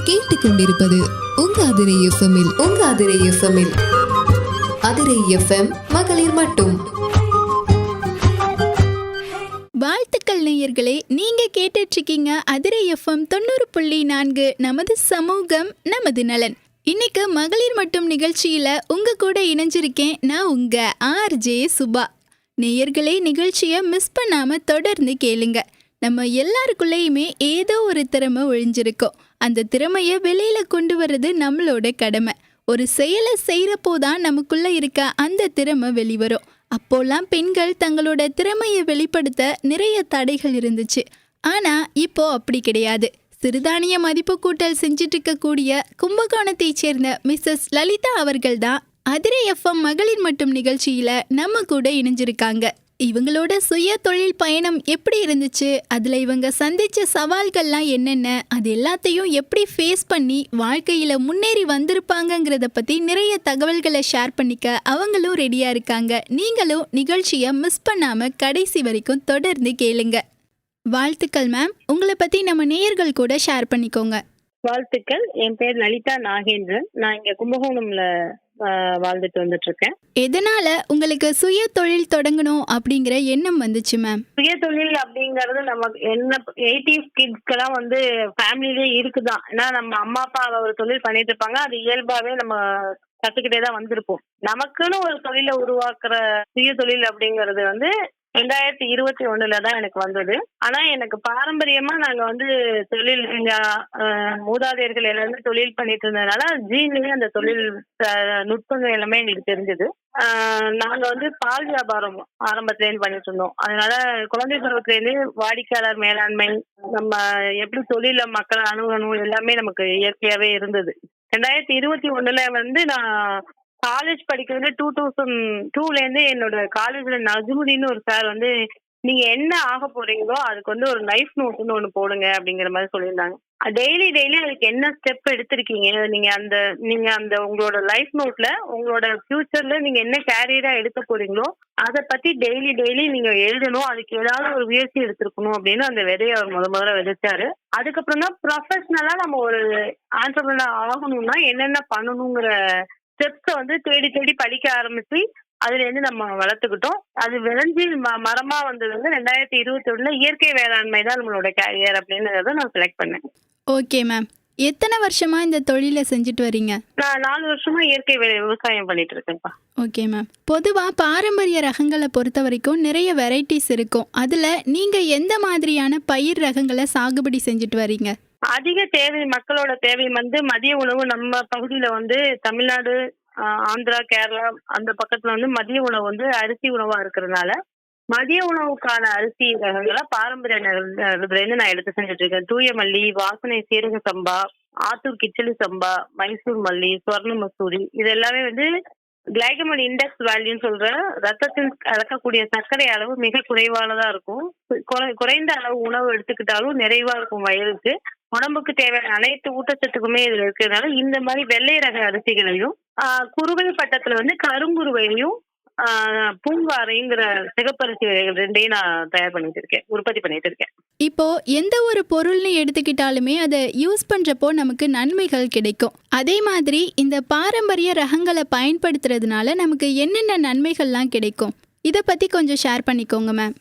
நீங்கள் கேட்டுக்கொண்டிருப்பது உங்க அதிரை எஃப்எம்மில் உங்க அதிரை எஃப்எம்மில் அதிரை எஃப்எம் மகளிர் மட்டும். வாழ்த்துக்கள் நேயர்களே நீங்க கேட்டுட்டு இருக்கீங்க அதிரை எஃப்எம் தொண்ணூறு புள்ளி நான்கு நமது சமூகம் நமது நலன். இன்னைக்கு மகளிர் மட்டும் நிகழ்ச்சியில உங்க கூட இணைஞ்சிருக்கேன் நான் உங்க ஆர்ஜே சுபா. நேயர்களே நிகழ்ச்சியை மிஸ் பண்ணாம தொடர்ந்து கேளுங்க. நம்ம எல்லாருக்குள்ளேயுமே ஏதோ ஒரு திறமை ஒழிஞ்சிருக்கோம். அந்த திறமையை வெளியில் கொண்டு வர்றது நம்மளோட கடமை. ஒரு செயலை செய்கிறப்போ தான் நமக்குள்ளே இருக்க அந்த திறமை வெளிவரும். அப்போல்லாம் பெண்கள் தங்களோட திறமையை வெளிப்படுத்த நிறைய தடைகள் இருந்துச்சு. ஆனால் இப்போ அப்படி கிடையாது. சிறுதானிய மதிப்பு கூட்டல் செஞ்சிட்டு இருக்கக்கூடிய கும்பகோணத்தைச் சேர்ந்த மிஸ்ஸஸ் லலிதா அவர்கள் தான் அதிரை எஃப்எம் மகளிர் மட்டும் நிகழ்ச்சியில் நம்ம கூட இணைஞ்சிருக்காங்க. இவங்களோட சுய தொழில் பயணம் எப்படி இருந்துச்சு? அதில் இவங்க சந்தித்த சவால்கள்லாம் என்னென்ன? அது எல்லாத்தையும் எப்படி ஃபேஸ் பண்ணி வாழ்க்கையில் முன்னேறி வந்திருப்பாங்கங்கிறத பற்றி நிறைய தகவல்களை ஷேர் பண்ணிக்க அவங்களும் ரெடியாக இருக்காங்க. நீங்களும் நிகழ்ச்சியை மிஸ் பண்ணாமல் கடைசி வரைக்கும் தொடர்ந்து கேளுங்க. வாழ்த்துக்கள் மேம் உங்களை பற்றி நம்ம நேயர்கள் கூட ஷேர் பண்ணிக்கோங்க. வாழ்த்துக்கள். என் பேர் லலிதா நாகேந்திரன். நான் இங்கே கும்பகோணம்ல வாழ்ந்துட்டு வந்துட்டு இருக்கேன் எதனால உங்களுக்கு சுய தொழில் தொடங்கணும் அப்படிங்கிற எண்ணம் வந்துச்சு மேம்? சுய தொழில் அப்படிங்கறது நம்ம என்ன எயிட்டி கிட்ஸ்க்கெல்லாம் வந்து ஃபேமிலிலே இருக்குதான். ஏன்னா நம்ம அம்மா அப்பா ஒரு தொழில் பண்ணிட்டு இருப்பாங்க அது இயல்பாவே நம்ம கத்துக்கிட்டே தான் வந்திருப்போம். நமக்குன்னு ஒரு தொழிலை உருவாக்குற சுய தொழில் அப்படிங்கறது வந்து ரெண்டாயிரத்தி இருபத்தி ஒண்ணுல தான் எனக்கு வந்தது. ஆனா எனக்கு பாரம்பரியமா நாங்க வந்து தொழில் எங்க மூதாதையர்கள் எல்லாருமே தொழில் பண்ணிட்டு இருந்ததுனால ஜீன்லயே அந்த தொழில் நுட்பங்கள் எல்லாமே எங்களுக்கு தெரிஞ்சது. நாங்க வந்து பால் வியாபாரம் ஆரம்பத்துல இருந்து பண்ணிட்டு இருந்தோம். அதனால குழந்தை பருவத்துல இருந்து வாடிக்கையாளர் மேலாண்மை நம்ம எப்படி தொழில மக்களை அணுகணும் எல்லாமே நமக்கு இயற்கையாவே இருந்தது. ரெண்டாயிரத்தி இருபத்தி ஒண்ணுல வந்து நான் காலேஜ் படிக்கிறது டூ தௌசண்ட் டூல இருந்து என்னோட காலேஜ்ல நஜ்முடின்னு ஒரு சார் வந்து நீங்க என்ன ஆக போறீங்களோ அதுக்கு வந்து ஒரு லைஃப் நோட்னு ஒண்ணு போடுங்க அப்படிங்கிற மாதிரி சொல்லியிருந்தாங்க. டெய்லி டெய்லி அதுக்கு என்ன ஸ்டெப் எடுத்திருக்கீங்க? நீங்க அந்த நீங்க அந்த உங்களோட லைஃப் நோட்ல உங்களோட ஃபியூச்சர்ல நீங்க என்ன கேரியரா எடுக்க போறீங்களோ அதை பத்தி டெய்லி டெய்லி நீங்க எழுதணும். அதுக்கு ஏதாவது ஒரு முயற்சி எடுத்திருக்கணும் அப்படின்னு அந்த விதையை அவர் முத முதல்ல விதைச்சாரு. அதுக்கப்புறம் தான் ப்ரொஃபஷனலா நம்ம ஒரு ஆண்டர்பிரினர் ஆகணும்னா என்னென்ன பண்ணணுங்கிற ஸ்டெப்ஸை வந்து தேடி தேடி படிக்க ஆரம்பிச்சு அதுல இருந்து நம்ம வளர்த்துக்கிட்டோம். அது விளைஞ்சி ம- மரமா வந்தது வந்து ரெண்டாயிரத்தி இருபத்தி ஒண்ணுல இயற்கை வேளாண்மை தான் நம்மளோட கேரியர் அப்படின்றத நான் செலக்ட் பண்ணேன். ஓகே மேம் எத்தனை வருஷமா இந்த தொழிலை செஞ்சுட்டு வரீங்க? நான் நாலு வருஷமா இயற்கை விவசாயம் பண்ணிட்டு இருக்கேன்ப்பா. ஓகே மேம் பொதுவாக பாரம்பரிய ரகங்களை பொறுத்த வரைக்கும் நிறைய வெரைட்டிஸ் இருக்கும். அதில் நீங்கள் எந்த மாதிரியான பயிர் ரகங்களை சாகுபடி செஞ்சுட்டு வரீங்க? அதிக தேவை மக்களோட தேவை வந்து மதிய உணவு. நம்ம பகுதியில வந்து தமிழ்நாடு ஆந்திரா கேரளா அந்த பக்கத்துல வந்து மதிய உணவு வந்து அரிசி உணவா இருக்கிறதுனால மதிய உணவுக்கான அரிசி ரகங்களை பாரம்பரிய இருந்து நான் எடுத்து செஞ்சுட்டு இருக்கேன் தூய மல்லி வாசனை சீரக சம்பா ஆத்தூர் கிச்சலி சம்பா மைசூர் மல்லி சொர்ண மசூரி இது எல்லாமே வந்து கிளைகமல் இண்டெக்ஸ் வேல்யூன்னு சொல்ற ரத்தத்தில் கலக்கக்கூடிய சர்க்கரை அளவு மிக குறைவானதா இருக்கும். குறைந்த அளவு உணவு எடுத்துக்கிட்டாலும் நிறைவா இருக்கும் வயலுக்கு. உடம்புக்கு தேவையான அனைத்து ஊட்டச்சத்துக்குமே இதுல இருக்கிறதுனால இந்த மாதிரி வெள்ளை ரக அரிசிகளையும் குறுவை பட்டத்துல வந்து கருங்குருவையும் பூங்காரைங்கிற சிகப்பரிசி வகைகள் ரெண்டையும் நான் தயார் பண்ணிட்டு இருக்கேன் உற்பத்தி பண்ணிட்டு இருக்கேன் இப்போ எந்த ஒரு பொருள்னு எடுத்துக்கிட்டாலுமே அதை யூஸ் பண்ணுறப்போ நமக்கு நன்மைகள் கிடைக்கும். அதே மாதிரி இந்த பாரம்பரிய ரகங்களை பயன்படுத்துறதுனால நமக்கு என்னென்ன நன்மைகள்லாம் கிடைக்கும்? இதை பற்றி கொஞ்சம் ஷேர் பண்ணிக்கோங்க மேம்.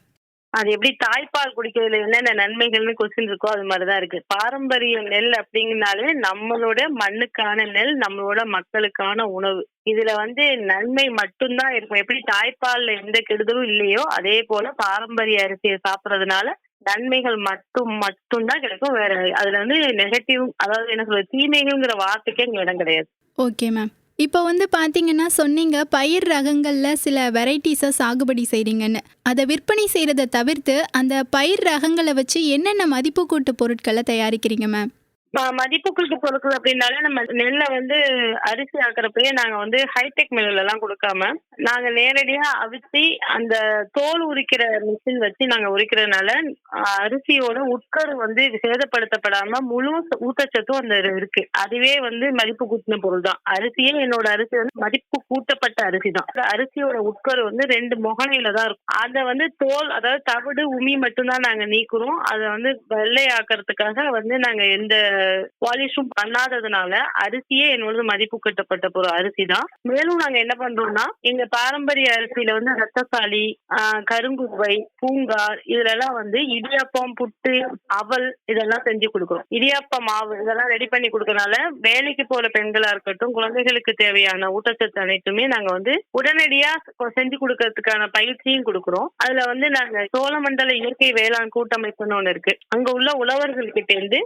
அது எப்படி தாய்ப்பால் குடிக்கிறதுல என்னென்ன நன்மைகள்னு கொஸ்டின் இருக்கோ அது மாதிரிதான் இருக்கு. பாரம்பரிய நெல் அப்படிங்கனாலே நம்மளோட மண்ணுக்கான நெல் நம்மளோட மக்களுக்கான உணவு. இதுல வந்து நன்மை மட்டும்தான் இருக்கும். எப்படி தாய்ப்பால்ல எந்த கெடுதலும் இல்லையோ அதே போல பாரம்பரிய அரிசியை சாப்பிடறதுனால நன்மைகள் மட்டும் மட்டும்தான் கிடைக்கும். வேற அதுல வந்து நெகட்டிவ் அதாவது என்ன சொல்றது தீமைகள்ங்கிற வார்த்தைக்கே இங்க இடம் கிடையாது. ஓகே மேம் இப்போ வந்து பார்த்தீங்கன்னா சொன்னீங்க பயிர் ரகங்களில் சில வெரைட்டிஸை சாகுபடி செய்கிறீங்கன்னு அதை விற்பனை செய்கிறத தவிர்த்து அந்த பயிர் ரகங்களை வச்சு என்னென்ன மதிப்பு கூட்டு பொருட்களை தயாரிக்கிறீங்க மேம் ம- மதிப்புக்கூட்டு பொருட்கள் அப்படின்னாலே நம்ம நெல்லை வந்து அரிசி ஆக்குறப்பயே நாங்க வந்து ஹைடெக் மில்லுல எல்லாம் கொடுக்காம நாங்க நேரடியா அவிச்சு அந்த தோல் உரிக்கிற மிஷின் வச்சு நாங்க உரிக்கிறதுனால அரிசியோட உட்கரு வந்து சேதப்படுத்தப்படாம முழு ஊட்டச்சத்தும் அந்த இருக்கு. அதுவே வந்து மதிப்பு கூட்டின பொருள் தான். அரிசியே என்னோட அரிசி வந்து மதிப்பு கூட்டப்பட்ட அரிசி தான். அரிசியோட உட்கரு வந்து ரெண்டு முகனையில தான் இருக்கும். அதை வந்து தோல் அதாவது தவிடு உமி மட்டும்தான் நாங்க நீக்குறோம். அதை வந்து வெள்ளையாக்குறதுக்காக வந்து நாங்க எந்த பாலிஷும் பண்ணாததுனால அரிசியே என்னோட மதிப்பு கட்டப்பட்ட ஒரு அரிசி தான் மேலும் நாங்க என்ன பண்றோம்னா எங்க பாரம்பரிய அரிசியில வந்து ரத்தசாலி கருங்குவை பூங்கார் இதுல எல்லாம் வந்து இடியாப்பம் புட்டு அவல் இதெல்லாம் செஞ்சு கொடுக்குறோம். இடியாப்ப மாவு இதெல்லாம் ரெடி பண்ணி கொடுக்கறனால வேலைக்கு போற பெண்களா இருக்கட்டும் குழந்தைகளுக்கு தேவையான ஊட்டச்சத்து அனைத்துமே நாங்க வந்து உடனடியா செஞ்சு கொடுக்கறதுக்கான பயிற்சியும் கொடுக்குறோம். அதுல வந்து நாங்க சோழமண்டல இயற்கை வேளாண் கூட்டமைப்புன்னு ஒண்ணு இருக்கு. அங்க உள்ள உழவர்கள் கிட்ட இருந்து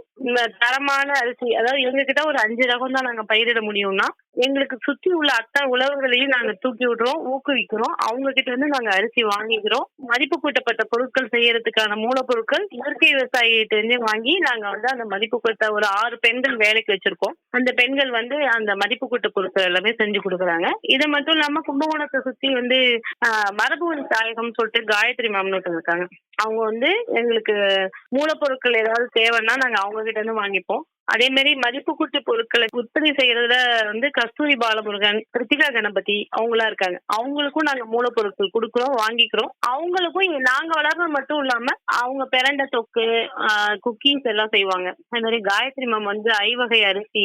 தரம் தரமான அரிசி அதாவது எங்க கிட்ட ஒரு அஞ்சு ரகம் தான் நாங்க பயிரிட முடியும்னா எங்களுக்கு சுத்தி உள்ள அத்தனை உழவர்களையும் நாங்க தூக்கி விடுறோம் ஊக்குவிக்கிறோம். அவங்க கிட்ட இருந்து நாங்க அரிசி வாங்கிக்கிறோம். மதிப்பு கூட்டப்பட்ட பொருட்கள் செய்யறதுக்கான மூலப்பொருட்கள் இயற்கை விவசாயிகிட்ட இருந்து வாங்கி நாங்க வந்து அந்த மதிப்பு கூட்ட ஒரு ஆறு பெண்கள் வேலைக்கு வச்சிருக்கோம். அந்த பெண்கள் வந்து அந்த மதிப்பு கூட்ட பொருட்கள் எல்லாமே செஞ்சு கொடுக்குறாங்க. இது மட்டும் இல்லாம கும்பகோணத்தை சுத்தி வந்து ஆஹ், மரபு வழி தாயகம் சொல்லிட்டு காயத்ரி மேம்னு இருக்காங்க. அவங்க வந்து எங்களுக்கு மூலப்பொருட்கள் ஏதாவது தேவைன்னா நாங்க அவங்க கிட்ட இருந்து வாங்கிப்போம். அதே மாதிரி மதிப்பு கூட்டு பொருட்களை உற்பத்தி செய்யறதுல வந்து கஸ்தூரி பாலமுருகன் கிருத்திகா கணபதி அவங்களா இருக்காங்க. அவங்களுக்கும் நாங்க மூலப்பொருட்கள் கொடுக்குறோம் வாங்கிக்கிறோம். அவங்களுக்கும் நாங்க வளர்றது மட்டும் இல்லாம அவங்க பிறண்ட தொக்கு குக்கீஸ் எல்லாம் செய்வாங்க. அதே மாதிரி காயத்ரி மேம் வந்து ஐவகை அரிசி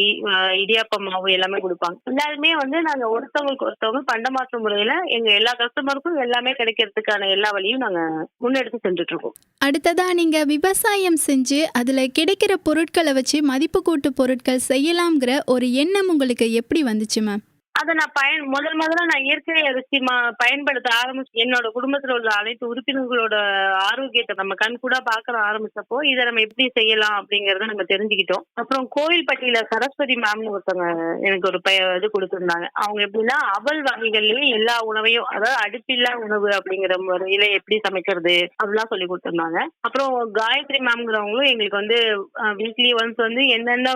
இடியாப்ப மாவு எல்லாமே கொடுப்பாங்க. எல்லாருமே வந்து நாங்க ஒருத்தவங்களுக்கு ஒருத்தவங்க பண்டமாற்று முறையில எங்க எல்லா கஸ்டமருக்கும் எல்லாமே கிடைக்கிறதுக்கான எல்லா வழியும் நாங்க முன்னெடுத்து சென்றுட்டு இருக்கோம். அடுத்ததா நீங்க விவசாயம் செஞ்சு அதுல கிடைக்கிற பொருட்களை வச்சு மதிப்பு கூட்டு பொருட்கள் செய்யலாம்ங்கிற ஒரு எண்ணம் உங்களுக்கு எப்படி வந்துச்சு மேம் அதை நான் பயன் முதல் முதல்ல நான் இயற்கை அரிசி மா பயன்படுத்த ஆரம்பிச்சு என்னோட குடும்பத்துல உள்ள அனைத்து உறுப்பினர்களோட ஆரோக்கியத்தை நம்ம கண் கூட பாக்கற ஆரம்பிச்சப்போ இதை நம்ம எப்படி செய்யலாம் அப்படிங்கறத நம்ம தெரிஞ்சுக்கிட்டோம். அப்புறம் கோவில்பட்டியில சரஸ்வதி மேம்னு ஒருத்தவங்க எனக்கு ஒரு பய இது கொடுத்துருந்தாங்க. அவங்க எப்படின்னா அவல் வகைகள்லயும் எல்லா உணவையும் அதாவது அடுப்பில்லா உணவு அப்படிங்கிற முறையில எப்படி சமைக்கிறது அப்படிலாம் சொல்லி கொடுத்துருந்தாங்க. அப்புறம் காயத்ரி மேம்ங்கிறவங்களும் எங்களுக்கு வந்து வீக்லி ஒன்ஸ் வந்து என்னென்ன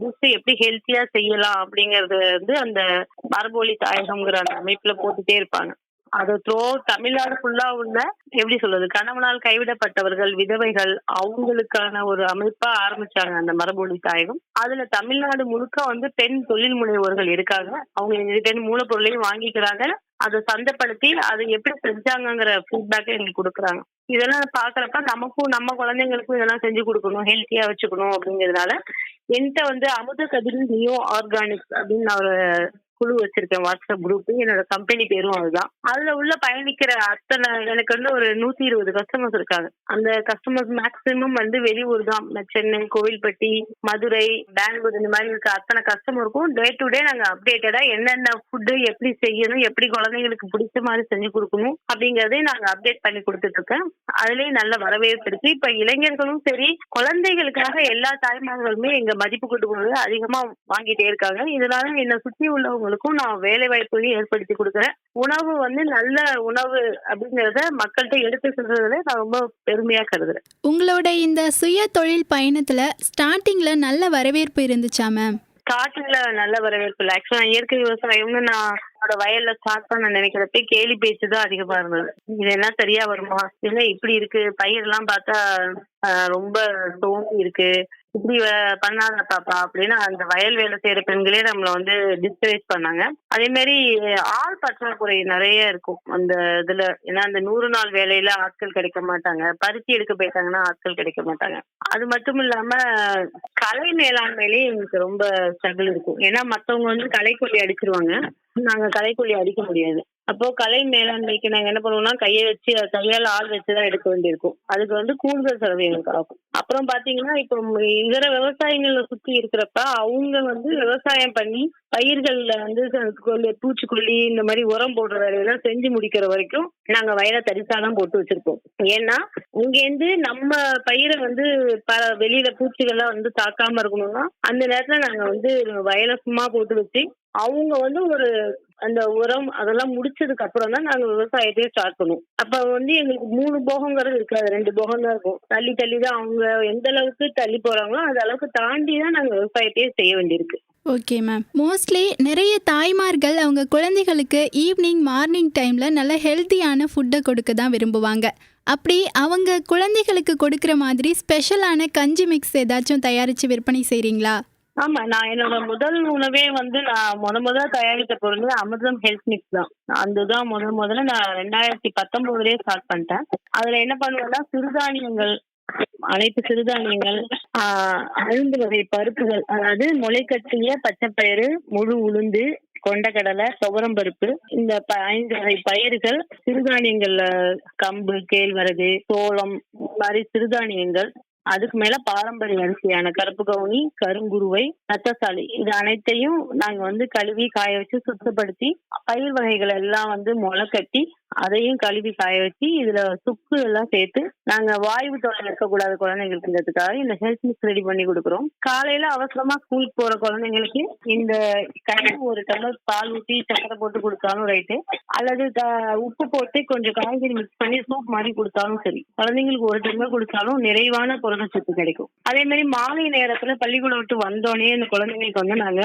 டிஷ் எப்படி ஹெல்த்தியா செய்யலாம் அப்படிங்கறது வந்து அந்த மரபொழி தாயகம்ங்கிற அந்த அமைப்புல போட்டுட்டே இருப்பாங்க. அது த்ரோ தமிழ்நாடு ஃபுல்லா உள்ள எப்படி சொல்றது கணவனால் கைவிடப்பட்டவர்கள் விதவைகள் அவங்களுக்கான ஒரு அமைப்பா ஆரம்பிச்சாங்க அந்த மரபொழி தாயகம். அதுல தமிழ்நாடு முழுக்க வந்து பெண் தொழில் முனைவோர்கள் இருக்காங்க. அவங்க எங்ககிட்ட இருந்து மூலப்பொருளையும் வாங்கிக்கிறாங்க. அதை சந்தைப்படுத்தி அதை எப்படி செஞ்சாங்கிற ஃபீட்பேக்கை எங்களுக்கு கொடுக்குறாங்க. இதெல்லாம் பாக்குறப்ப நமக்கும் நம்ம குழந்தைங்களுக்கும் இதெல்லாம் செஞ்சு கொடுக்கணும் ஹெல்த்தியா வச்சுக்கணும் அப்படிங்கிறதுனால என்கிட்ட வந்து அமுத கதிர் நியூ ஆர்கானிக்ஸ் அப்படின்னு நான் ஒரு குழு வச்சிருக்கேன் வாட்ஸ்அப் குரூப் என்னோட கம்பெனி பேரும் அதுதான். அதுல உள்ள பயணிக்கிற அத்தனை எனக்கு வந்து ஒரு நூத்தி இருபது கஸ்டமர்ஸ் இருக்காங்க. அந்த கஸ்டமர்ஸ் மேக்சிமம் வந்து வெளியூர் தான். சென்னை கோவில்பட்டி மதுரை பெங்களூர் இந்த மாதிரி இருக்க அத்தனை கஸ்டமருக்கும் டே டு டே நாங்க அப்டேட்டடா என்னென்ன ஃபுட்டு எப்படி செய்யணும் எப்படி குழந்தைங்களுக்கு பிடிச்ச மாதிரி செஞ்சு கொடுக்கணும் அப்படிங்கறதையும் நாங்க அப்டேட் பண்ணி கொடுத்துட்டு இருக்கேன் அதுலயும் நல்ல வரவேற்பு இருக்கு. இப்ப இளைஞர்களும் சரி குழந்தைகளுக்காக எல்லா தாய்மார்களுமே எங்க மதிப்பு கூட்டு அதிகமா வாங்கிட்டே இருக்காங்க. இதனால என்னை சுத்தி உள்ளவங்களுக்கும் நான் வேலை வாய்ப்பையும் ஏற்படுத்தி கொடுக்குறேன். உணவு வந்து நல்ல உணவு அப்படிங்கறத மக்கள்கிட்ட எடுத்து சொல்றதுல நான் ரொம்ப பெருமையா கருதுறேன். உங்களோட இந்த சுய தொழில் பயணத்துல ஸ்டார்டிங்ல நல்ல வரவேற்பு இருந்துச்சா மேம் ஸ்டார்டிங்ல நல்ல வரவேற்பு இல்லை. ஆக்சுவலா இயற்கை விவசாயம்னு நான் என்னோட வயல்ல ஸ்டார்ட் பண்ண நினைக்கிறப்ப கேலி பேச்சு தான் அதிகமா இருந்தது. இது என்ன சரியா வருமா? இல்ல இப்படி இருக்கு? பயிரெல்லாம் பார்த்தா ஆஹ், ரொம்ப தோண்டி இருக்கு. இப்படி பண்ணாத பாப்பா அப்படின்னு அந்த வயல் வேலை செய்யற பெண்களே நம்மள வந்து டிஸ்கரேஜ் பண்ணாங்க. அதே மாதிரி ஆள் பற்றாக்குறை நிறைய இருக்கும். அந்த இதுல ஏன்னா அந்த நூறு நாள் வேலையில ஆட்கள் கிடைக்க மாட்டாங்க. பருத்தி எடுக்க போயிட்டாங்கன்னா ஆட்கள் கிடைக்க மாட்டாங்க. அது மட்டும் இல்லாம கலை மேலாண்மையிலேயே எங்களுக்கு ரொம்ப ஸ்ட்ரகிள் இருக்கும். ஏன்னா மத்தவங்க வந்து கலைக்கொல்லி அடிச்சிருவாங்க. நாங்க கலைக்கொல்லி அடிக்க முடியாது. அப்போ கலை மேலாண்மைக்கு நாங்க என்ன பண்ணுவோம்னா கையை வச்சு அது கையால ஆள் வச்சுதான் எடுக்க வேண்டியிருக்கும். அதுக்கு வந்து கூடுதல் செலவு எங்களுக்கு ஆகும். அப்புறம் பாத்தீங்கன்னா இப்போ இதர விவசாயிகளை சுத்தி இருக்கிறப்ப அவங்க வந்து விவசாயம் பண்ணி பயிர்கள்ல வந்து பூச்சிக்கொல்லி இந்த மாதிரி உரம் போடுற வேலையெல்லாம் செஞ்சு முடிக்கிற வரைக்கும் நாங்க வயலை தரிசாதான் போட்டு வச்சிருக்கோம் ஏன்னா இங்கேருந்து நம்ம பயிரை வந்து பல வெளியில பூச்சிகள்லாம் வந்து தாக்காம இருக்கணும்னா அந்த நேரத்துல நாங்க வந்து வயலை சும்மா போட்டு வச்சு அவங்க வந்து ஒரு அந்த உரம் அதெல்லாம் முடிச்சதுக்கு அப்புறம் தான் நாங்க விவசாயத்தையே ஸ்டார்ட் பண்ணுவோம். அப்ப வந்து எங்களுக்கு மூணு போகங்கிறது இருக்காது ரெண்டு போகம் தான் இருக்கும். தள்ளி தள்ளி தான் அவங்க எந்த அளவுக்கு தள்ளி போறாங்களோ அந்த அளவுக்கு தாண்டி தான் நாங்க விவசாயத்தையே செய்ய வேண்டியிருக்கு. ஓகே மேம் மோஸ்ட்லி நிறைய தாய்மார்கள் அவங்க குழந்தைகளுக்கு ஈவினிங் மார்னிங் டைமில் நல்ல ஹெல்த்தியான ஃபுட்டை கொடுக்க தான் விரும்புவாங்க. அப்படி அவங்க குழந்தைகளுக்கு கொடுக்குற மாதிரி ஸ்பெஷலான கஞ்சி மிக்ஸ் ஏதாச்சும் தயாரித்து விற்பனை செய்கிறீங்களா ஆமா நான் என்னோட முதல் உணவே வந்து நான் முத முதல்ல தயாரித்த பொருள் அமிர்தம் ஹெல்த் மிக்ஸ் தான். அதுதான் முதல் முதல்ல நான் ரெண்டாயிரத்தி பத்தொன்பதுலயே ஸ்டார்ட் பண்ணிட்டேன். அதுல என்ன பண்ணுவேன்னா சிறுதானியங்கள் அனைத்து சிறுதானியங்கள் ஆஹ் ஐந்து வகை பருப்புகள் அதாவது முளைக்கட்டிய பச்சைப்பயிறு முழு உளுந்து கொண்டக்கடலை துவரம் பருப்பு இந்த ப- ஐந்து வகை பயிர்கள் சிறுதானியங்கள்ல கம்பு கேழ்வரகு சோளம் இந்த மாதிரி சிறுதானியங்கள் அதுக்கு மேல பாரம்பரிய அரிசியான கருப்பு கவுனி கருங்குருவை ரத்தசாலி. இது அனைத்தையும் நாங்க வந்து கழுவி காய வச்சு சுத்தப்படுத்தி பயிர் வகைகள் எல்லாம் வந்து முளை கட்டி அதையும் கழுவி காய வச்சு இதுல சுக்கு எல்லாம் சேர்த்து நாங்க வாய்வு தொலை இருக்கக்கூடாது குழந்தைங்களுக்குன்றதுக்காக இந்த ஹெல்த் மிக்ஸ் ரெடி பண்ணி கொடுக்குறோம். காலையில அவசரமா ஸ்கூலுக்கு போற குழந்தைங்களுக்கு இந்த கஞ்சி ஒரு டம்ளர் பால் ஊற்றி சக்கரை போட்டு கொடுத்தாலும் ரைட்டு அல்லது உப்பு போட்டு கொஞ்சம் காய்கறி மிக்ஸ் பண்ணி சூப் மாதிரி கொடுத்தாலும் சரி. குழந்தைங்களுக்கு ஒரு டம்ளர் கொடுத்தாலும் நிறைவான புரதச்சத்து கிடைக்கும். அதே மாதிரி மாலை நேரத்துல பள்ளிக்கூடம் விட்டு வந்தோடனே இந்த குழந்தைங்களுக்கு வந்து நாங்க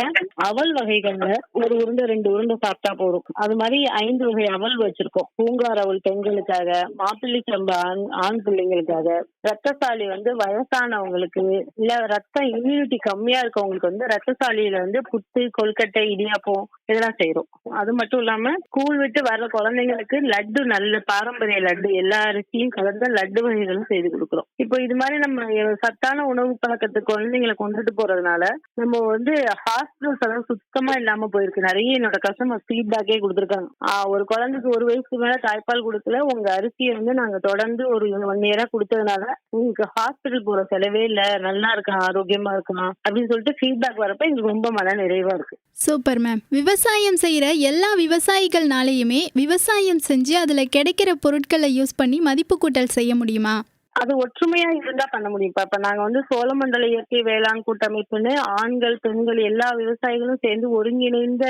அவல் வகைகள்ல ஒரு உருண்டை ரெண்டு உருண்டை சாப்பிட்டா போதும். அது மாதிரி ஐந்து வகை அவல் வச்சிருக்கோம். பூங்கார் அவல் பெண்களுக்காக மாப்பிள்ளை சம்பா ஆண் ஆண் பிள்ளைங்களுக்காக ரத்தசாலி வந்து வயசானவங்களுக்கு இல்ல ரத்த இம்யூனிட்டி கம்மியா இருக்கவங்களுக்கு வந்து ரத்தசாலியில வந்து புட்டு கொல்கட்டை இடியாப்பம் இதெல்லாம் செய்யறோம் அது மட்டும் இல்லாம ஸ்கூல் விட்டு வர்ற குழந்தைங்களுக்கு லட்டு நல்ல பாரம்பரிய லட்டு எல்லா அரிசியும் கலந்த லட்டு வகைகளும் செய்து கொடுக்குறோம். இப்போ இது மாதிரி நம்ம சத்தான உணவு பழக்கத்துக்கு குழந்தைங்களை கொண்டுட்டு போறதுனால நம்ம வந்து ஹாஸ்பிட்டல்ஸ் எல்லாம் சுத்தமா இல்லாம போயிருக்கு. நிறைய என்னோட கஸ்டமர் ஃபீட்பேக்கே கொடுத்துருக்காங்க. ஒரு குழந்தைக்கு ஒரு வயசுக்கு மேல தாய்ப்பால் கொடுக்கல. உங்க அரிசியை வந்து நாங்க தொடர்ந்து ஒரு ஒன் இயரா கொடுத்ததுனால உங்களுக்கு ஹாஸ்பிட்டல் போற செலவே இல்ல. நல்லா இருக்கான் ஆரோக்கியமா இருக்கான் அப்படின்னு சொல்லிட்டு ஃபீட்பேக் வரப்ப எங்களுக்கு ரொம்ப மன நிறைவா இருக்கு. சூப்பர் மேம் விவசாயம் செய்கிற எல்லா விவசாயிகள்னாலேயுமே விவசாயம் செஞ்சு அதில் கிடைக்கிற பொருட்களை யூஸ் பண்ணி மதிப்பு கூட்டல் செய்ய முடியுமா? அது ஒற்றுமையா இருந்தா பண்ண முடியும். இப்ப இப்ப நாங்க வந்து சோழமண்டல இயற்கை வேளாண் கூட்டமைப்புன்னு ஆண்கள் பெண்கள் எல்லா விவசாயிகளும் சேர்ந்து ஒருங்கிணைந்த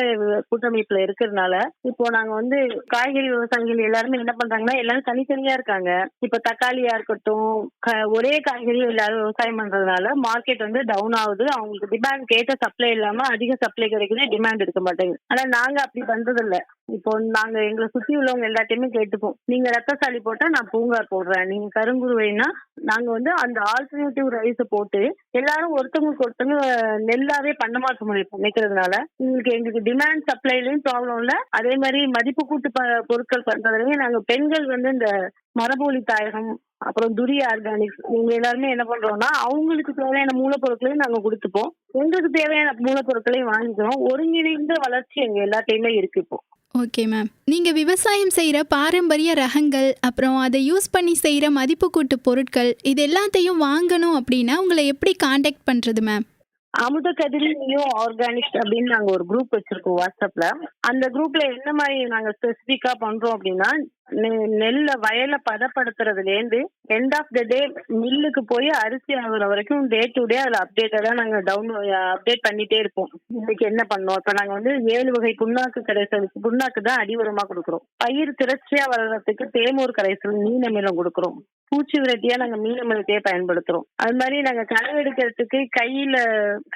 கூட்டமைப்புல இருக்கிறதுனால இப்போ நாங்க வந்து காய்கறி விவசாயிகள் எல்லாருமே என்ன பண்றாங்கன்னா எல்லாரும் தனித்தனியா இருக்காங்க. இப்ப தக்காளியா இருக்கட்டும் க- ஒரே காய்கறி எல்லாரும் விவசாயம் பண்றதுனால மார்க்கெட் வந்து டவுன் ஆகுது. அவங்களுக்கு டிமாண்ட் கேட்ட சப்ளை இல்லாம அதிக சப்ளை கிடைக்குது டிமாண்ட் இருக்க மாட்டேங்குது. ஆனா நாங்க அப்படி பண்றது இல்ல இப்போ நாங்க எங்களை சுத்தி உள்ளவங்க எல்லாத்தையுமே கேட்டுப்போம். நீங்க ரத்தசாலி போட்டா நான் பூங்கார் போடுறேன். நீங்க கருங்குருவைனா நாங்க வந்து அந்த ஆல்டர்னேட்டிவ் ரைஸ் போட்டு எல்லாரும் ஒருத்தவங்களுக்கு ஒருத்தவங்க நெல்லாவே பண்ண மாற்ற முடியும் நினைக்கிறதுனால உங்களுக்கு எங்களுக்கு டிமாண்ட் சப்ளைலயும் ப்ராப்ளம் இல்ல. அதே மாதிரி மதிப்பு கூட்டு ப- பொருட்கள் பண்றதுலயும் நாங்க பெண்கள் வந்து இந்த மரபோலி தாயகம் அப்புறம் துரி ஆர்கானிக்ஸ் இவங்க எல்லாருமே என்ன பண்றோம்னா அவங்களுக்கு தேவையான மூலப்பொருட்களையும் நாங்க கொடுத்துப்போம். எங்களுக்கு தேவையான மூலப்பொருட்களையும் வாங்கிக்கிறோம். ஒருங்கிணைந்த வளர்ச்சி எங்க எல்லாத்தையுமே இருக்கு இப்போ. ஓகே மேம் நீங்கள் விவசாயம் செய்கிற பாரம்பரிய ரகங்கள் அப்புறம் அதை யூஸ் பண்ணி செய்கிற மதிப்பு கூட்டு பொருட்கள் இது எல்லாத்தையும் வாங்கணும் அப்படின்னா உங்களை எப்படி காண்டாக்ட் பண்ணுறது மேம் அமுத கதிரியும் ஆர்கானிக் ஆர்கானிக்ஸ் அப்படின்னு நாங்க ஒரு குரூப் வச்சிருக்கோம் வாட்ஸ்அப்ல அந்த குரூப்ல என்ன மாதிரி நாங்க ஸ்பெசிபிக்கா பண்றோம் அப்படின்னா நெல்ல வயல பதப்படுத்துறதுல இருந்து எண்ட் ஆஃப் த டே மில்லுக்கு போய் அரிசி ஆகுற வரைக்கும் டே டு டே அதுல அப்டேட்டடா நாங்க டவுன் அப்டேட் பண்ணிட்டே இருப்போம். இன்னைக்கு என்ன பண்ணோம்? இப்ப நாங்க வந்து ஏழு வகை புண்ணாக்கு கரைசல் புண்ணாக்கு தான் அடிவரமா கொடுக்குறோம். பயிர் திரட்சியா வளர்றதுக்கு தேமூர் கரைசல் மீன் அமிலம் கொடுக்குறோம். பூச்சி விரட்டியா நாங்க மீன் பயன்படுத்துறோம். அது மாதிரி நாங்க களை எடுக்கிறதுக்கு கையில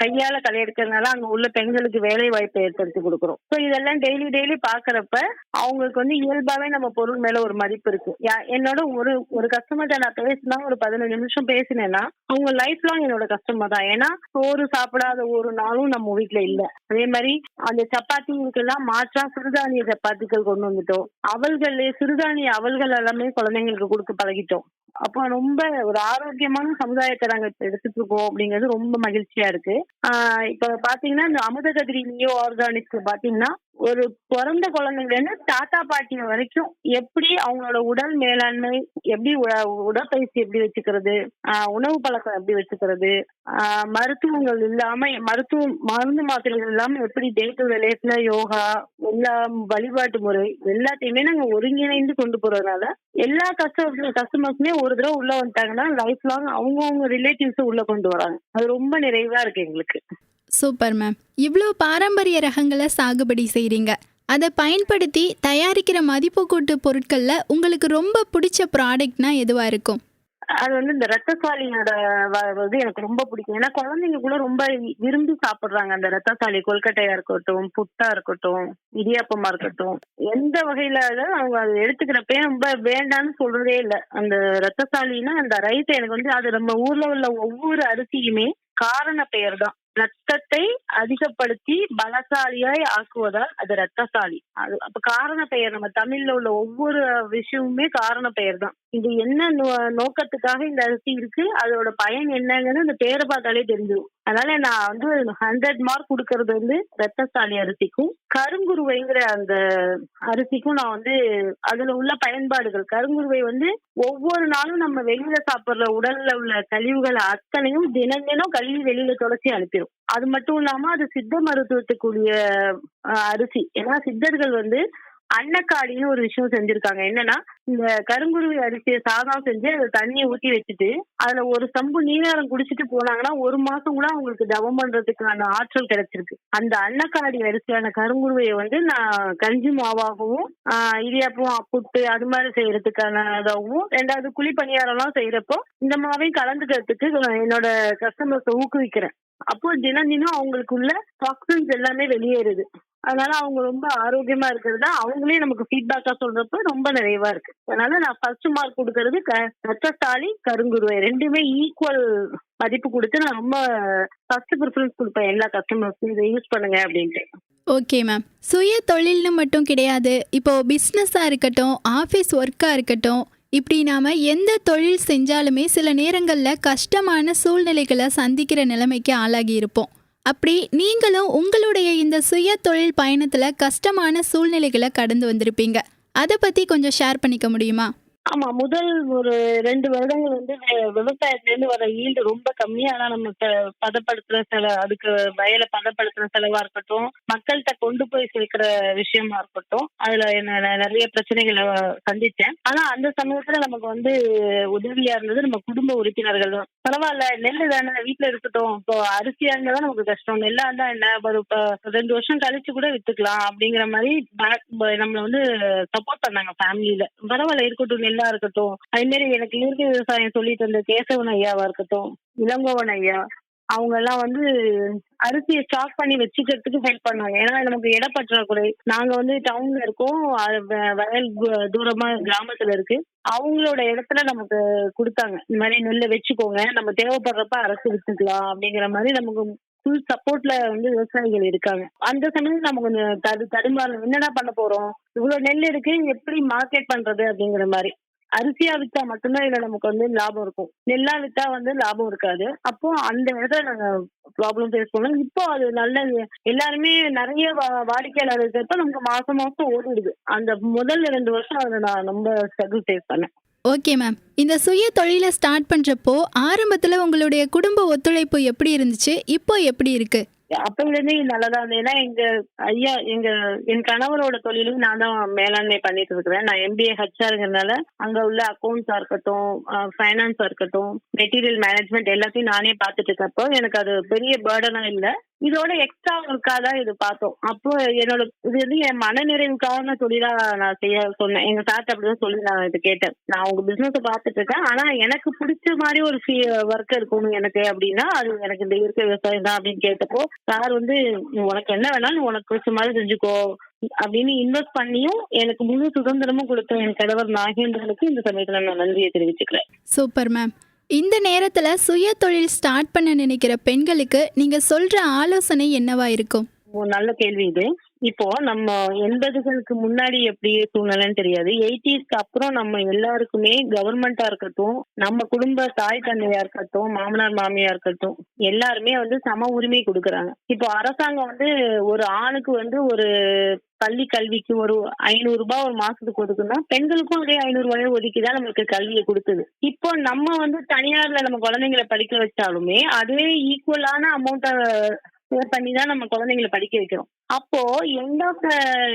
கையால களை எடுக்கிறதுனால அங்க உள்ள பெண்களுக்கு வேலை வாய்ப்பை ஏற்படுத்தி கொடுக்குறோம். ஸோ இதெல்லாம் டெய்லி டெய்லி பாக்குறப்ப அவங்களுக்கு வந்து இயல்பாவே நம்ம பொருள் மேல ஒரு மதிப்பு இருக்கு. யா- என்னோட ஒரு ஒரு கஸ்டமர்கிட்ட நான் பேசினா ஒரு பதினஞ்சு நிமிஷம் பேசினேன்னா அவங்க லைஃப் லாங் என்னோட கஸ்டமர் தான். ஏன்னா சோறு சாப்பிடாத ஒரு நாளும் நம்ம வீட்ல இல்ல. அதே மாதிரி அந்த சப்பாத்திங்களுக்கெல்லாம் மாற்றா சிறுதானிய சப்பாத்திகள் கொண்டு வந்துட்டோம். அவல்கள் சிறுதானிய அவல்கள் எல்லாமே குழந்தைங்களுக்கு கொடுக்க பழகிட்டோம். அப்போ ரொம்ப ஒரு ஆரோக்கியமான சமுதாயத்தை நாங்க எடுத்துட்டு இருக்கோம் அப்படிங்கிறது ரொம்ப மகிழ்ச்சியா இருக்கு. ஆஹ் இப்ப பாத்தீங்கன்னா இந்த அமுதகதிரி நியூ நியோ ஆர்கானிக்ஸ் பாத்தீங்கன்னா ஒரு பிறந்த குழந்தைங்கன்னு தாத்தா பாட்டி வரைக்கும் எப்படி அவங்களோட உடல் மேலாண்மை எப்படி உடற்பயிற்சி எப்படி வச்சுக்கிறது ஆஹ் உணவு பழக்கம் எப்படி வச்சுக்கிறது ஆஹ் மருத்துவங்கள் இல்லாம மருத்துவ மருந்து மாத்திரைகள் இல்லாம எப்படி டே டு லைஃப்ல யோகா எல்லா வழிபாட்டு முறை எல்லாத்தையுமே நாங்க ஒருங்கிணைந்து கொண்டு போறதுனால எல்லா கஸ்டமர்ஸ் கஸ்டமர்ஸுமே ஒரு தடவை உள்ள வந்துட்டாங்கன்னா லைஃப் லாங் அவங்கவுங்க ரிலேட்டிவ்ஸும் உள்ள கொண்டு வராங்க. அது ரொம்ப நிறைவா இருக்கு எங்களுக்கு. சூப்பர் மேம் இவ்வளோ பாரம்பரிய ரகங்களை சாகுபடி செய்கிறீங்க அதை பயன்படுத்தி தயாரிக்கிற மதிப்பு கூட்டு பொருட்களில் உங்களுக்கு ரொம்ப பிடிச்ச ப்ராடக்ட்னா எதுவாக இருக்கும்? அது வந்து இந்த ரத்தசாலியோட வந்து எனக்கு ரொம்ப பிடிக்கும். ஏன்னா குழந்தைங்க கூட ரொம்ப விரும்பி சாப்பிடுறாங்க. அந்த ரத்தசாலி கொல்கட்டையா இருக்கட்டும் புட்டா இருக்கட்டும் இடியாப்பமா இருக்கட்டும். எந்த வகையில அவங்க அதை எடுத்துக்கிறப்பே ரொம்ப வேண்டான்னு சொல்றதே இல்லை. அந்த ரத்தசாலின்னா அந்த ரைஸ் எனக்கு வந்து அது நம்ம ஊர்ல உள்ள ஒவ்வொரு அரிசியுமே காரண பெயர் தான். ரத்தத்தை அதிகப்படுத்தி பலசாலியாய் ஆக்குவதால் அது ரத்தசாலி அது அப்ப காரண பெயர். நம்ம தமிழ்ல உள்ள ஒவ்வொரு விஷயமுமே காரண பெயர் தான். இது என்ன நோ- நோக்கத்துக்காக இந்த அரிசி இருக்கு அதோட பயன் என்னங்கன்னு அந்த பேரை பார்த்தாலே தெரிஞ்சிடும் அதனால நான் வந்து ஹண்ட்ரட் மார்க் கொடுக்கறது வந்து ரத்தசாலி அரிசிக்கும் கருங்குருவைங்கிற அந்த அரிசிக்கும் நான் வந்து அதுல உள்ள பயன்பாடுகள். கருங்குருவை வந்து ஒவ்வொரு நாளும் நம்ம வெளியில சாப்பிடுற உடல்ல உள்ள கழிவுகள் அத்தனையும் தினம் தினம் கழுவி வெளியில தொலைச்சி அனுப்பிடும் அது மட்டும் இல்லாம அது சித்த மருத்துவத்துக்குரிய அரிசி. ஏன்னா சித்தர்கள் வந்து அன்னக்காடின்னு ஒரு விஷயம் செஞ்சிருக்காங்க. என்னன்னா இந்த கருங்குருவி அரிசியை சாதம் செஞ்சு அதை தண்ணியை ஊத்தி வச்சுட்டு அதுல ஒரு சம்பு நீராரம் குடிச்சிட்டு போனாங்கன்னா ஒரு மாசம் கூட அவங்களுக்கு தவம் பண்றதுக்கான ஆற்றல் கிடைச்சிருக்கு. அந்த அன்னக்காடி அரிசியான கருங்குருவையை வந்து நான் கஞ்சி மாவாகவும் ஆஹ் இடியாப்பம் புட்டு அது மாதிரி செய்யறதுக்கானதாகவும் ரெண்டாவது குழி பணியாரம்லாம் செய்யறப்போ இந்த மாவையும் கலந்துக்கிறதுக்கு நான் என்னோட கஸ்டமர்ஸை ஊக்குவிக்கிறேன். அப்போ தினம் தினம் அவங்களுக்குள்ள டாக்ஸின்ஸ் எல்லாமே வெளியேறுது. அதனால அவங்க ரொம்ப ஆரோக்கியமா இருக்கிறது அவங்களே நமக்கு ஃபீட்பேக்கா சொல்றப்ப ரொம்ப நிறைவா இருக்கு. அதனால நான் ஃபர்ஸ்ட் மார்க் கொடுக்கறது க கருங்குருவை ரெண்டுமே ஈக்குவல் மதிப்பு கொடுத்து நான் ரொம்ப ஃபர்ஸ்ட் ப்ரிஃபரன்ஸ் கொடுப்பேன் எல்லா கஸ்டமர்ஸ்க்கும் இதை யூஸ் பண்ணுங்க அப்படின்ட்டு. ஓகே மேம் சுய தொழில்னு மட்டும் கிடையாது. இப்போ பிஸ்னஸாக இருக்கட்டும் ஆஃபீஸ் ஒர்க்காக இருக்கட்டும் இப்படி நாம் எந்த தொழில் செஞ்சாலுமே சில நேரங்களில் கஷ்டமான சூழ்நிலைகளை சந்திக்கிற நிலைமைக்கு ஆளாகி இருப்போம். அப்படி நீங்களும் உங்களுடைய இந்த சுய தொழில் பயணத்தில் கஷ்டமான சூழ்நிலைகளை கடந்து வந்திருப்பீங்க. அதை பற்றி கொஞ்சம் ஷேர் பண்ணிக்க முடியுமா? ஆமா முதல் ஒரு ரெண்டு வருடங்கள் வந்து வே- விவசாயத்துல இருந்து வர ஈல்டு ரொம்ப கம்மி. ஆனா நம்ம பதப்படுத்துற செல அதுக்கு வயலை பதப்படுத்துற செலவா இருக்கட்டும் மக்கள்கிட்ட கொண்டு போய் சேர்க்கிற விஷயமா இருக்கட்டும் அதுல என்ன நிறைய பிரச்சனைகளை சந்திச்சேன். ஆனா அந்த சமயத்துல நமக்கு வந்து உதவியா இருந்தது நம்ம குடும்ப உறுப்பினர்கள் தான். பரவாயில்ல நெல் தானே வீட்டுல இருக்கட்டும். இப்போ அரிசியா இருந்தா தான் நமக்கு கஷ்டம். நெல்லா இருந்தா என்ன? ஒரு ரெண்டு வருஷம் கழிச்சு கூட வித்துக்கலாம் அப்படிங்கிற மாதிரி back நம்மள வந்து சப்போர்ட் பண்ணாங்க ஃபேமிலியில பரவாயில்ல இருக்கட்டும் நெல்லா இருக்கட்டும். அதே மாதிரி எனக்கு இயற்கை விவசாயம் சொல்லி தந்த கேசவன் ஐயாவா இருக்கட்டும் இளங்கோவன் ஐயா அவங்க எல்லாம் வந்து அரிசியை ஸ்டாக் பண்ணி வச்சுக்கிறதுக்கு ஹெல்ப் பண்ணாங்க ஏன்னா நமக்கு இடப்பற்றாக்குறை நாங்க வந்து டவுன்ல இருக்கோம். வயல் தூரமா கிராமத்துல இருக்கு. அவங்களோட இடத்துல நமக்கு கொடுத்தாங்க. இந்த மாதிரி நெல்லை வச்சுக்கோங்க. நம்ம தேவைப்படுறப்ப அரசு வித்துக்கலாம் அப்படிங்கிற மாதிரி நமக்கு ஃபுல் சப்போர்ட்ல வந்து விவசாயிகள் இருக்காங்க. அந்த சமயம் நம்ம கொஞ்சம் தடு தடுமாறும் என்னடா பண்ண போறோம்? இவ்வளவு நெல் இருக்கு எப்படி மார்க்கெட் பண்றது அப்படிங்கிற மாதிரி. அரிசியா வித்தா மட்டும்தான் இதுல நமக்கு வந்து லாபம் இருக்கும். நெல்லா வித்தா வந்து லாபம் இருக்காது. அப்போ அந்த இடத்துல நாங்க ப்ராப்ளம் ஃபேஸ் பண்ணோம். இப்போ அது நல்ல எல்லாருமே நிறைய வா- வாடிக்கையாளர் இருக்கிறப்ப நமக்கு மாசம் மாசம் ஓடிடுது. அந்த முதல் ரெண்டு வருஷம் அதை நான் ரொம்ப ஸ்ட்ரகிள் ஃபேஸ் பண்ணேன். Okay ma'am. இந்த சுய தொழிலை ஸ்டார்ட் பண்ணுறப்போ ஆரம்பத்தில் உங்களுடைய குடும்ப ஒத்துழைப்பு எப்படி இருந்துச்சு? இப்போ எப்படி இருக்கு? அப்பையில நல்லதா இருந்தது. ஏன்னா எங்க ஐயா எங்க என் கணவரோட தொழிலும் நான் தான் மேலாண்மை பண்ணிட்டு இருக்கிறேன். நான் எம்பிஏ ஹெச்ஆருங்கிறதுனால அங்க உள்ள அக்கௌண்ட்ஸா இருக்கட்டும் ஃபைனான்ஸா இருக்கட்டும் மெட்டீரியல் மேனேஜ்மெண்ட் எல்லாத்தையும் நானே பார்த்துட்டு இருக்கப்போ எனக்கு அது பெரிய பேர்டனா இல்லை. இதோட எக்ஸ்ட்ரா ஒர்க்கா தான் இது பார்த்தோம். அப்போ என்னோட இது வந்து என் மனநிறைவுக்கான தொழிலா நான் செய்ய சொன்னேன். எங்க சார்ட்ட அப்படிதான் சொல்லி நான் இது கேட்டேன். நான் உங்க பிசினஸ் பார்த்துட்டு இருக்கேன் ஆனா எனக்கு பிடிச்ச மாதிரி ஒரு ஒர்க் இருக்கணும் எனக்கு அப்படின்னா அது எனக்கு இந்த இயற்கை விவசாயம் தான் அப்படின்னு கேட்டப்போ சார் வந்து உனக்கு என்ன வேணாலும் உனக்கு பிடிச்ச மாதிரி செஞ்சுக்கோ அப்படின்னு இன்வெஸ்ட் பண்ணியும் எனக்கு முழு சுதந்திரமும் கொடுத்த என் கணவர் நாகேந்திரனுக்கு இந்த சமயத்துல நான் நன்றியை தெரிவிச்சுக்கிறேன். Super ma'am. இந்த நேரத்தில் சுய தொழில் ஸ்டார்ட் பண்ண நினைக்கிற பெண்களுக்கு நீங்கள் சொல்கிற ஆலோசனை என்னவா இருக்கும்? ஒரு நல்ல கேள்வி இது. இப்போ நம்ம எண்பதுகளுக்கு முன்னாடி எப்படி சூழ்நிலைன்னு தெரியாது. எயிட்டிஸ்க்கு அப்புறம் நம்ம எல்லாருக்குமே கவர்மெண்டா இருக்கட்டும் நம்ம குடும்ப தாய் தந்தையா இருக்கட்டும் மாமனார் மாமியா இருக்கட்டும் எல்லாருமே வந்து சம உரிமை கொடுக்கறாங்க. இப்போ அரசாங்கம் வந்து ஒரு ஆணுக்கு வந்து ஒரு பள்ளி கல்விக்கு ஒரு ஐநூறு ரூபாய் ஒரு மாசத்துக்கு ஒதுக்குன்னா பெண்களுக்கும் அதே ஐநூறு ரூபாயை ஒதுக்கிதான் நம்மளுக்கு கல்வியை கொடுத்தது. இப்போ நம்ம வந்து தனியார்ல நம்ம குழந்தைங்களை படிக்க வச்சாலுமே அதே ஈக்குவலான அமௌண்ட்டை பண்ணி தான் நம்ம குழந்தைங்களை படிக்க வைக்கிறோம். அப்போ எண்ட் ஆஃப் த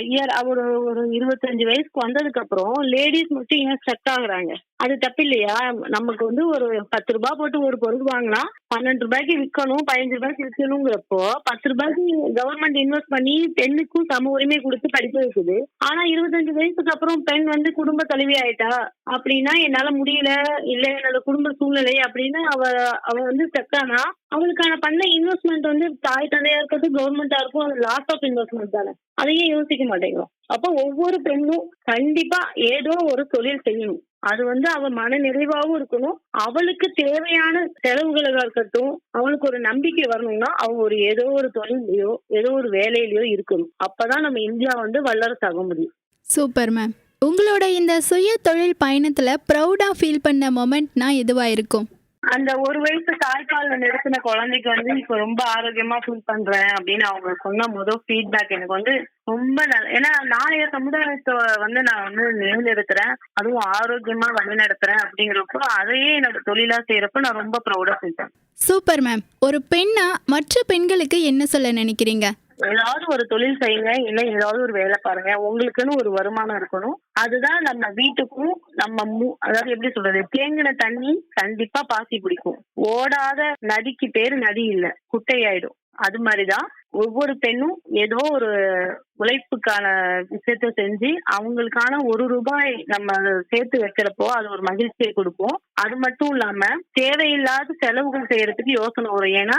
இயர் அவர் ஒரு இருபத்தஞ்சு வயசுக்கு வந்ததுக்கு அப்புறம் லேடிஸ் மட்டும் ஏன் ஸ்ட்ரக் ஆகுறாங்க? அது தப்பு இல்லையா? நமக்கு வந்து ஒரு பத்து ரூபாய் போட்டு ஒரு பொருள் வாங்கினா பன்னெண்டு ரூபாய்க்கு விற்கணும் பதினஞ்சு ரூபாய்க்கு விற்கணுங்கிறப்போ பத்து ரூபாய்க்கு கவர்மெண்ட் இன்வெஸ்ட் பண்ணி பெண்ணுக்கும் சம உரிமை கொடுத்து படிக்க வைக்குது ஆனா இருபத்தஞ்சு வயசுக்கு அப்புறம் பெண் வந்து குடும்ப தலைவி ஆயிட்டா? அப்படின்னா என்னால முடியல இல்ல என்னோட குடும்ப சூழ்நிலை அப்படின்னு அவ அவ வந்து செத்தானா அவளுக்கான பண்ண இன்வெஸ்ட்மெண்ட் வந்து தாய் தந்தையா இருக்கட்டும் கவர்மெண்டா இருக்கும் அது லாஸ் ஆஃப் இன்வெஸ்ட்மெண்ட் தானே? அதையே யோசிக்க மாட்டேங்கிறோம். அப்போ ஒவ்வொரு பெண்ணும் கண்டிப்பா ஏதோ ஒரு தொழில் செய்யணும். அது வந்து அவ மன நிறைவாகவும் இருக்கணும். அவளுக்கு தேவையான செலவுகளாக இருக்கட்டும் அவளுக்கு ஒரு நம்பிக்கை வரணும்னா அவ ஒரு ஏதோ ஒரு தொழிலையோ ஏதோ ஒரு வேலையிலயோ இருக்கணும். அப்பதான் நம்ம இந்தியா வந்து வல்லரசாக முடியும். Super ma'am. உங்களோட இந்த சுய தொழில் பயணத்துல ப்ரௌடா ஃபீல் பண்ண மொமெண்ட்னா எதுவா இருக்கும்? அந்த ஒரு வயசு தாய்ப்பால்ல நிறுத்தின குழந்தைக்கு வந்து இப்ப ரொம்ப ஆரோக்கியமா ஃபீல் பண்றேன் அப்படின்னு அவங்க சொன்ன முதல் ஃபீட்பேக் எனக்கு வந்து ரொம்ப நல்ல ஏன்னா நாளைய சமுதாயத்தை வந்து நான் வந்து நிலைநிறுத்துறேன் அதுவும் ஆரோக்கியமா வழி நடத்துறேன் அப்படிங்கிறப்போ அதையே என்னோட தொழிலா செய்யறப்ப நான் ரொம்ப ப்ரௌடா ஃபீல் சூப்பர் மேம். ஒரு பெண்ணா மற்ற பெண்களுக்கு என்ன சொல்ல நினைக்கிறீங்க? ஏதாவது ஒரு தொழில் செய்யுங்க இல்ல ஏதாவது ஒரு வேலை பாருங்க உங்களுக்குன்னு ஒரு வருமானம் இருக்கணும். அதுதான் நம்ம வீட்டுக்கும் நம்ம அதாவது எப்படி சொல்றது தேங்கின தண்ணி கண்டிப்பா பாசி பிடிக்கும் ஓடாத நதிக்கு பேரு நதி இல்ல குட்டையாயிடும். அது மாதிரிதான் ஒவ்வொரு பெண்ணும் ஏதோ ஒரு உழைப்புக்கான விஷயத்த செஞ்சு அவங்களுக்கான ஒரு ரூபாய் நம்ம சேர்த்து வைக்கிறப்போ அது ஒரு மகிழ்ச்சியை கொடுப்போம் அது மட்டும் இல்லாம தேவையில்லாத செலவுகள் செய்யறதுக்கு யோசனை வரும். ஏன்னா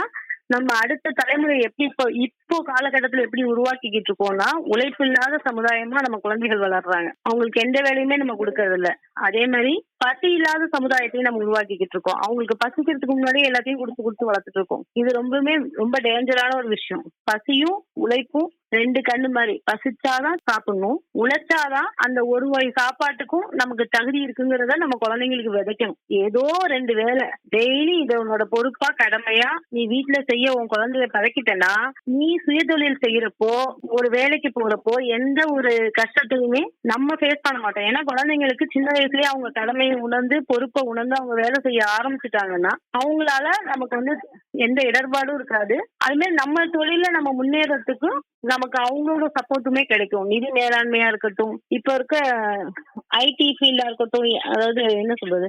நம்ம அடுத்த தலைமுறை எப்படி இப்போ இப்போ காலகட்டத்துல எப்படி உருவாக்கிக்கிட்டு இருக்கோம்னா உழைப்பு இல்லாத சமுதாயமா நம்ம குழந்தைகள் வளர்றாங்க. அவங்களுக்கு எந்த வேலையுமே நம்ம கொடுக்கறது இல்ல அதே மாதிரி பசி இல்லாத சமுதாயத்தையும் நம்ம உருவாக்கிக்கிட்டு இருக்கோம். அவங்களுக்கு பசிக்கிறதுக்கு முன்னாடியே எல்லாத்தையும் கொடுத்து கொடுத்து வளர்த்துட்டு இருக்கோம். இது ரொம்பவுமே ரொம்ப டேஞ்சரான ஒரு விஷயம். பசியும் உழைப்பும் ரெண்டு கண்ணு மாதிரி பசிச்சாதான் சாப்பிடணும். உழைச்சாதான் அந்த ஒரு வகை சாப்பாட்டுக்கும் நமக்கு தகுதி இருக்குங்கிறத நம்ம குழந்தைங்களுக்கு விதைக்கணும். ஏதோ ரெண்டு வேலை டெய்லி இதை உன்னோட பொறுப்பா கடமையா நீ வீட்டுல செய்ய உன் குழந்தைய பழக்கிட்டனா நீ சுயதொழில் செய்யறப்போ ஒரு வேலைக்கு போறப்போ எந்த ஒரு கஷ்டத்தையுமே நம்ம ஃபேஸ் பண்ண மாட்டோம். ஏன்னா குழந்தைங்களுக்கு சின்ன வயசுலயே அவங்க கடமையை உணர்ந்து பொறுப்பை உணர்ந்து அவங்க வேலை செய்ய ஆரம்பிச்சுட்டாங்கன்னா அவங்களால நமக்கு வந்து எந்த இடர்பாடும் இருக்காது. அது மாதிரி நம்ம தொழில நம்ம முன்னேறதுக்கும் நமக்கு அவங்களோட சப்போர்ட்டுமே கிடைக்கும். நிதி மேலாண்மையா இருக்கட்டும் இப்ப இருக்க ஐடி ஃபீல்டா இருக்கட்டும் அதாவது என்ன சொல்றது?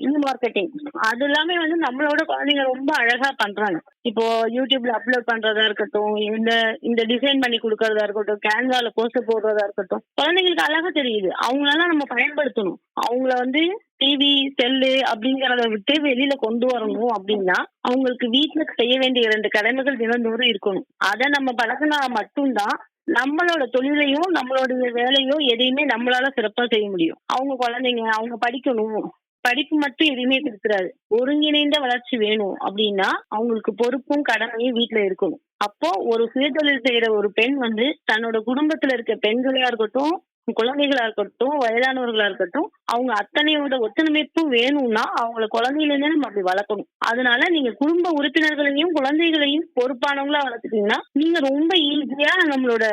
இ மார்க்கெட்டிங் அது எல்லாமே வந்து நம்மளோட குழந்தைங்க ரொம்ப அழகா பண்றாங்க. இப்போ யூடியூப்ல அப்லோட் பண்றதா இருக்கட்டும் இந்த இந்த டிசைன் பண்ணி கொடுக்கறதா இருக்கட்டும் கேன்வால போஸ்டர் போடுறதா இருக்கட்டும் குழந்தைங்களுக்கு அழகா தெரியுது. அவங்களெல்லாம் நம்ம பயன்படுத்தணும். அவங்கள வந்து டிவி செல்லு அப்படிங்கறத விட்டு வெளியில கொண்டு வரணும் அப்படின்னா அவங்களுக்கு வீட்டுல செய்ய வேண்டிய இரண்டு கடமைகள் தினந்தோறும் இருக்கணும். அதை நம்ம பழகினா மட்டும்தான் நம்மளோட தொழிலையும் நம்மளுடைய வேலையும் எதையுமே நம்மளால சிறப்பா செய்ய முடியும். அவங்க குழந்தைங்க அவங்க படிக்கணும். படிப்பு மட்டும் எதுவுமே கொடுத்துறாது ஒருங்கிணைந்த வளர்ச்சி வேணும் அப்படின்னா அவங்களுக்கு பொறுப்பும் கடமையும் வீட்டுல இருக்கணும். அப்போ ஒரு சுயதொழில் செய்யற ஒரு பெண் வந்து தன்னோட குடும்பத்துல இருக்க பெண்களையா இருக்கட்டும் குழந்தைகளா இருக்கட்டும் வயதானவர்களா இருக்கட்டும் அவங்க அத்தனையோட ஒத்துழைப்பும் வேணும்னா அவங்கள குழந்தையில இருந்தே நம்ம அப்படி வளர்க்கணும். அதனால நீங்க குடும்ப உறுப்பினர்களையும் குழந்தைகளையும் பொறுப்பானவங்களா வளர்த்துட்டீங்கன்னா நீங்க ரொம்ப ஈஸியா நம்மளோட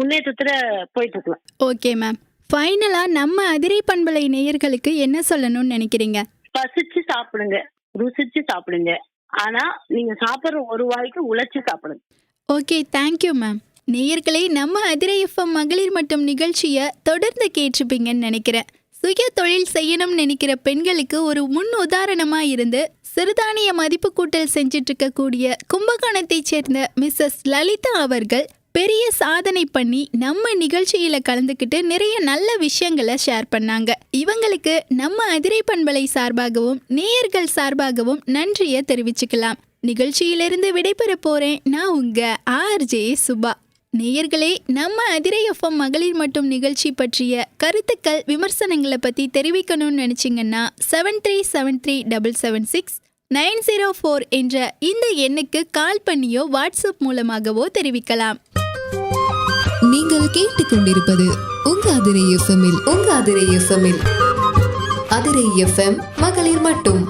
முன்னேற்றத்துல போயிட்டு இருக்கலாம் ஓகே மேம் ஃபைனலா நம்ம அதிரை பண்பலை நேயர்களுக்கு என்ன சொல்லணும்னு நினைக்கிறீங்க? பசிச்சு சாப்பிடுங்க. ருசிச்சு சாப்பிடுங்க. ஆனா நீங்க சாப்பிடுற ஒரு வாய்க்கு உழைச்சு சாப்பிடுங்க. ஓகே தேங்க்யூ மேம் நேயர்களே நம்ம அதிரை எஃப்எம் மகளிர் மற்றும் நிகழ்ச்சியை தொடர்ந்து கேட்டிருப்பீங்கன்னு நினைக்கிறேன். சுய தொழில் செய்யணும்னு நினைக்கிற பெண்களுக்கு ஒரு முன் உதாரணமா இருந்து சிறுதானிய மதிப்பு கூட்டல் செஞ்சிட்டு இருக்கக்கூடிய கும்பகோணத்தைச் சேர்ந்த மிஸ்ஸஸ் லலிதா அவர்கள் பெரிய சாதனை பண்ணி நம்ம நிகழ்ச்சியில கலந்துக்கிட்டு நிறைய நல்ல விஷயங்களை ஷேர் பண்ணாங்க. இவங்களுக்கு நம்ம அதிரை பண்பலை சார்பாகவும் நேயர்கள் சார்பாகவும் நன்றியை தெரிவிச்சுக்கலாம். நிகழ்ச்சியிலிருந்து விடைபெற போறேன். நான் உங்க ஆர்ஜே சுபா. நேயர்களே நம்ம அதிரை எஃப்எம் மகளிர் மட்டும் நிகழ்ச்சி பற்றிய கருத்துக்கள் விமர்சனங்களை பற்றி தெரிவிக்கணும்னு நினச்சிங்கன்னா seven three seven three double seven six nine zero four என்ற இந்த எண்ணுக்கு கால் பண்ணியோ வாட்ஸ்அப் மூலமாகவோ தெரிவிக்கலாம். நீங்கள் கேட்டுக்கொண்டிருப்பது உங்க அதிரை எஃப்எம்மில் உங்க அதிரை எஃப்எம்மில் அதிரை எஃப்எம் மகளிர் மட்டும்.